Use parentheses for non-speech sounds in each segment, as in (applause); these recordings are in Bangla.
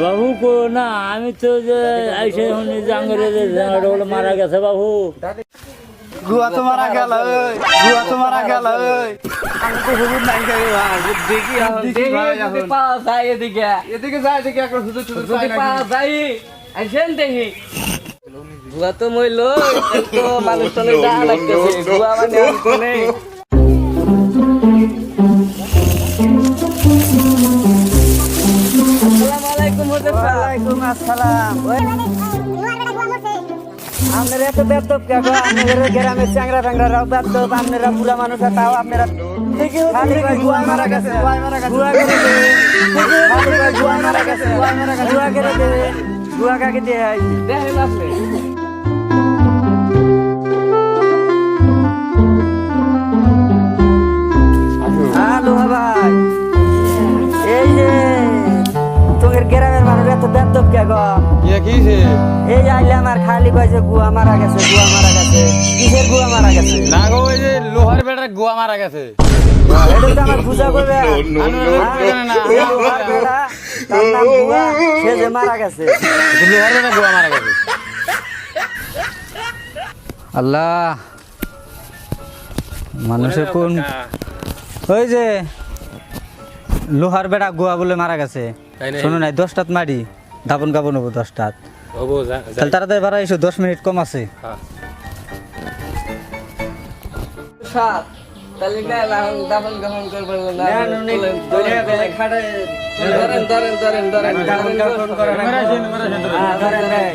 বাবু কো না আমি তো যে আইসে শুনি জাঙ্গরে যে জাঙ্গরে বলে মারা গেছে বাবু। গুয়া তো মারা গেল ওই গুয়া তো মারা গেল। ওই আমি তো হুজুর নাই খাই ভাই দেখি দেখি ভাই পাওয়া যায় এদিকে। এদিকে যায় দেখি একটা হুজুর হুজুর যদি পাওয়া যায় আসেন দেখি। গুয়া তো মইল তো মানুষ তো যা লাগতেছে গুয়া মানে আসসালামু আলাইকুম হুজুর আসসালাম। আপনারা এত বেদব কে গো আপনাদের গ্রামের চ্যাংরা ট্যাংরা রাও বেদব আপনারা পুরা মানুষ তাও আপনারা মারা গেছে? মারা গেছে। গুয়া করে দেবেন খালি কয় গুয়া মারা গেছে? মারা গেছে। গুয়া করে দেবেন গুয়া কাকে দিয়ে দেখেন আপনি হ্যালো ভাই। এই যে তোদের গ্রামের মানুষ এত বেদব কে গো এই খালি কইছে গুয়া মারা গেছে গুয়া মারা গেছে। কিসের গুয়া মারা গেছে? না গো ওই যে লোহার বেটার গুয়া মারা গেছে। এটা তো আমার পূজা করবে। লোহার বেড়া, তার নাম গুয়া, সে যে মারা গেছে। লোহার বেটার গুয়া মারা গেছে। আল্লাহ মানুষের কোন ওই যে লোহার বেড়া গোয়া বলে মারা গেছে। শোনো নাই দশটাত মারি। দাপন কাপন হব দশটা তাহলে তারা তাই ভাড়া এসো দশ মিনিট কম আছে সাত তাহলে ধরেন ধরেন ধরেন হ্যাঁ ধরেন ধরেন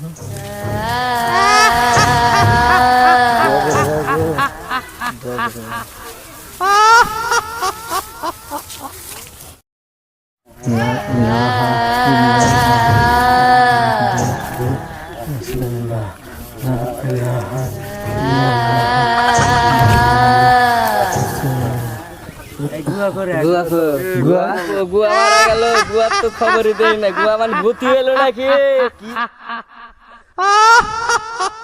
(laughs) (laughs) (laughs) গুয়া গুয়া গেল তো খবরই দেই না গুয়া মানে ভূতি এলো নাকি? ha ha ha